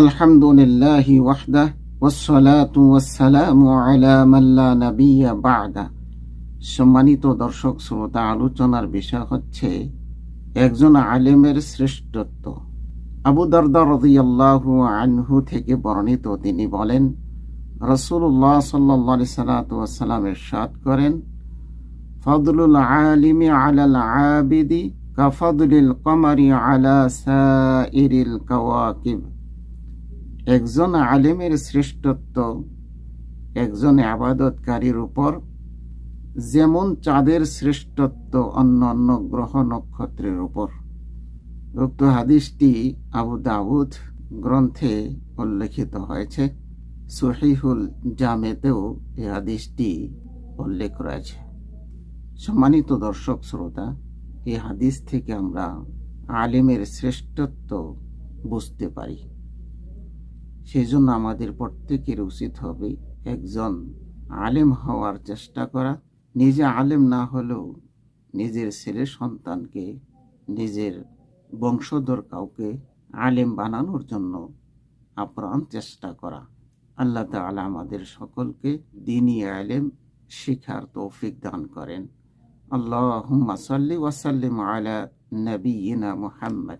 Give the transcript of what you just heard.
আলহামদুলিল্লাহি ওয়াহদা ওয়াসসালাতু ওয়াসসালামু আলা মাল্লা নাবিয়্যা সম্মানিত দর্শক, শ্রোতা, আলোচনার বিষয় হচ্ছে একজন আলেমের শ্রেষ্ঠত্ব। আবু দরদা রাদিয়াল্লাহু আনহু থেকে বর্ণিত তিনি বলেন রসুল্লাহ সাল্লি সালাতাম এরশাদ করেন, ফদলুল আলিমি আলাল আবিদি কাফাদুলিল কমারি আলা সাইরিল কাওয়াকিব। একজন আলেমের শ্রেষ্ঠত্ব একজন আবাদতকারীর উপর, যেমন চাঁদের শ্রেষ্ঠত্ব অন্য অন্য গ্রহ নক্ষত্রের উপর। উক্ত হাদিসটি আবু দাউদ গ্রন্থে উল্লেখিত হয়েছে। সহিহুল জামেতেও এই হাদিসটি উল্লেখ রয়েছে। সম্মানিত দর্শক শ্রোতা, এই হাদিস থেকে আমরা আলেমের শ্রেষ্ঠত্ব বুঝতে পারি। সেই জন্য আমাদের প্রত্যেকের উচিত হবে একজন আলেম হওয়ার চেষ্টা করা। নিজে আলেম না হলেও নিজের ছেলে সন্তানকে, নিজের বংশধর কাউকে আলেম বানানোর জন্য আপ্রাণ চেষ্টা করা। আল্লাহ তাআলা আমাদের সকলকে দিনী আলেম শিখার তৌফিক দান করেন। আল্লাহ সাল্লি ওয়াসাল্লিম আলা নবীনা মুহাম্মদ।